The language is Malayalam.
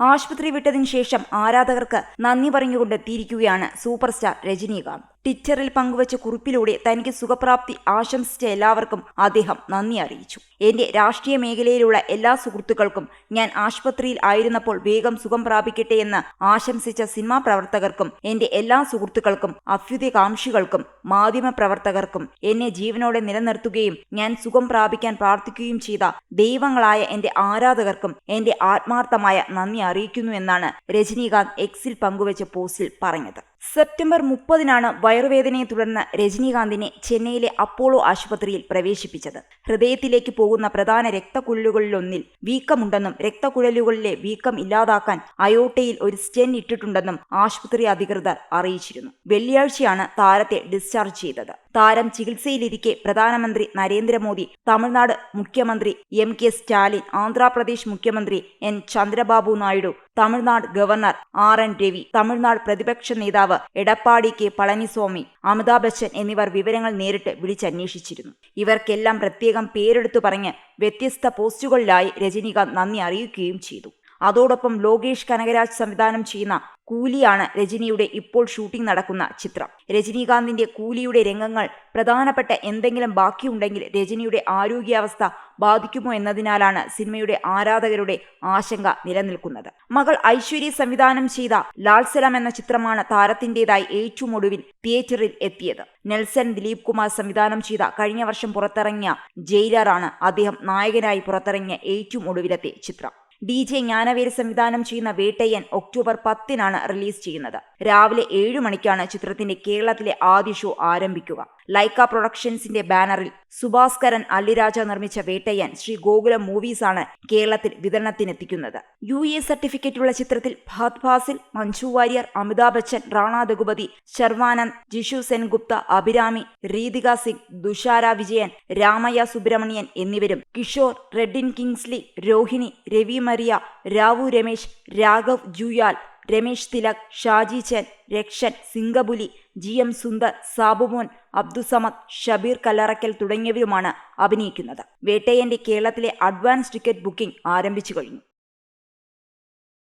ആശുപത്രി വിട്ടതിനു ശേഷം ആരാധകർക്ക് നന്ദി പറഞ്ഞുകൊണ്ട് തിരിക്കുകയാണ് സൂപ്പർ സ്റ്റാർ രജനീകാന്ത്. ട്വിറ്ററിൽ പങ്കുവച്ച കുറിപ്പിലൂടെ തനിക്ക് സുഖപ്രാപ്തി ആശംസിച്ച എല്ലാവർക്കും അദ്ദേഹം നന്ദി അറിയിച്ചു. എന്റെ രാഷ്ട്രീയ മേഖലയിലുള്ള എല്ലാ സുഹൃത്തുക്കൾക്കും ഞാൻ ആശുപത്രിയിൽ ആയിരുന്നപ്പോൾ വേഗം സുഖം പ്രാപിക്കട്ടെ എന്ന് ആശംസിച്ച സിനിമാ പ്രവർത്തകർക്കും എന്റെ എല്ലാ സുഹൃത്തുക്കൾക്കും അഭ്യുദയകാംക്ഷികൾക്കും മാധ്യമ പ്രവർത്തകർക്കും എന്നെ ജീവനോടെ നിലനിർത്തുകയും ഞാൻ സുഖം പ്രാപിക്കാൻ പ്രാർത്ഥിക്കുകയും ചെയ്ത ദൈവങ്ങളായ എന്റെ ആരാധകർക്കും എന്റെ ആത്മാർത്ഥമായ നന്ദി അറിയിക്കുന്നു എന്നാണ് രജനീകാന്ത് എക്സിൽ പങ്കുവച്ച പോസ്റ്റിൽ പറഞ്ഞത്. സെപ്റ്റംബർ മുപ്പതിനാണ് വയറുവേദനയെ തുടർന്ന് രജനീകാന്തിനെ ചെന്നൈയിലെ അപ്പോളോ ആശുപത്രിയിൽ പ്രവേശിപ്പിച്ചത്. ഹൃദയത്തിലേക്ക് പോകുന്ന പ്രധാന രക്തക്കുഴലുകളിലൊന്നിൽ വീക്കമുണ്ടെന്നും രക്തക്കുഴലുകളിലെ വീക്കം ഇല്ലാതാക്കാൻ അയോട്ടയിൽ ഒരു സ്റ്റെൻ ഇട്ടിട്ടുണ്ടെന്നും ആശുപത്രി അധികൃതർ അറിയിച്ചിരുന്നു. വെള്ളിയാഴ്ചയാണ് താരത്തെ ഡിസ്ചാർജ് ചെയ്തത്. താരം ചികിത്സയിലിരിക്കെ പ്രധാനമന്ത്രി നരേന്ദ്രമോദി തമിഴ്നാട് മുഖ്യമന്ത്രി എം കെ സ്റ്റാലിൻ ആന്ധ്രാപ്രദേശ് മുഖ്യമന്ത്രി N Chandrababu Naidu Tamil Nadu governor R N Ravi Tamil Nadu പ്രതിപക്ഷ നേതാവ് എടപ്പാടി കെ പളനിസ്വാമി അമിതാഭ് ബച്ചൻ എന്നിവർ വിവരങ്ങൾ നേരിട്ട് വിളിച്ചന്വേഷിച്ചിരുന്നു. ഇവർക്കെല്ലാം പ്രത്യേകം പേരെടുത്തു പറഞ്ഞ് വ്യത്യസ്ത പോസ്റ്റുകളിലായി രജനീകാന്ത് നന്ദി അറിയിക്കുകയും ചെയ്തു. അതോടൊപ്പം ലോകേഷ് കനകരാജ് സംവിധാനം ചെയ്യുന്ന കൂലിയാണ് രജനിയുടെ ഇപ്പോൾ ഷൂട്ടിംഗ് നടക്കുന്ന ചിത്രം. രജനീകാന്തിന്റെ കൂലിയുടെ രംഗങ്ങൾ പ്രധാനപ്പെട്ട എന്തെങ്കിലും ബാക്കിയുണ്ടെങ്കിൽ രജനിയുടെ ആരോഗ്യാവസ്ഥ ബാധിക്കുമോ എന്നതിനാലാണ് സിനിമയുടെ ആരാധകരുടെ ആശങ്ക നിലനിൽക്കുന്നത്. മകൾ ഐശ്വര്യ സംവിധാനം ചെയ്ത ലാൽസലം എന്ന ചിത്രമാണ് താരത്തിന്റേതായി ഏറ്റവും ഒടുവിൽ തിയേറ്ററിൽ എത്തിയത്. നെൽസൺ ദിലീപ് കുമാർ സംവിധാനം ചെയ്ത കഴിഞ്ഞ വർഷം പുറത്തിറങ്ങിയ ജയിലറാണ് അദ്ദേഹം നായകനായി പുറത്തിറങ്ങിയ ഏറ്റവും ഒടുവിലത്തെ ചിത്രം. ഡി ജെ ജ്ഞാനവേര് സംവിധാനം ചെയ്യുന്ന വേട്ടയ്യൻ ഒക്ടോബർ പത്തിനാണ് റിലീസ് ചെയ്യുന്നത്. രാവിലെ ഏഴു മണിക്കാണ് ചിത്രത്തിന്റെ കേരളത്തിലെ ആദ്യ ഷോ ആരംഭിക്കുക. ലൈക്ക പ്രൊഡക്ഷൻസിന്റെ ബാനറിൽ സുഭാസ്കരൻ അല്ലിരാജ നിർമ്മിച്ച വേട്ടയ്യൻ ശ്രീ ഗോകുലം മൂവീസാണ് കേരളത്തിൽ വിതരണത്തിനെത്തിക്കുന്നത്. യു എ സർട്ടിഫിക്കറ്റുള്ള ചിത്രത്തിൽ ഭത് ഫാസിൽ മഞ്ജു വാര്യർ അമിതാഭ് ബച്ചൻ റാണാ ദഗുപതി ശർവാനന്ദ് ജിഷു സെൻഗുപ്ത അഭിരാമി രീതിക സിംഗ് ദുഷാര വിജയൻ രാമയ്യ സുബ്രഹ്മണ്യൻ എന്നിവരും Kishore Redin Kingsley Rohini Ravi Maria Rao Ramesh Raghav Juyal Ramesh Thilak Shaji Chen Rakshan Singampuli G M Sundar Sabumon Abdusamad Shabeer Kallarakkal തുടങ്ങിയവരുമാണ് അഭിനയിക്കുന്നത്. വേട്ടയന്റെ കേരളത്തിലെ അഡ്വാൻസ് ടിക്കറ്റ് ബുക്കിംഗ് ആരംഭിച്ചു കഴിഞ്ഞു.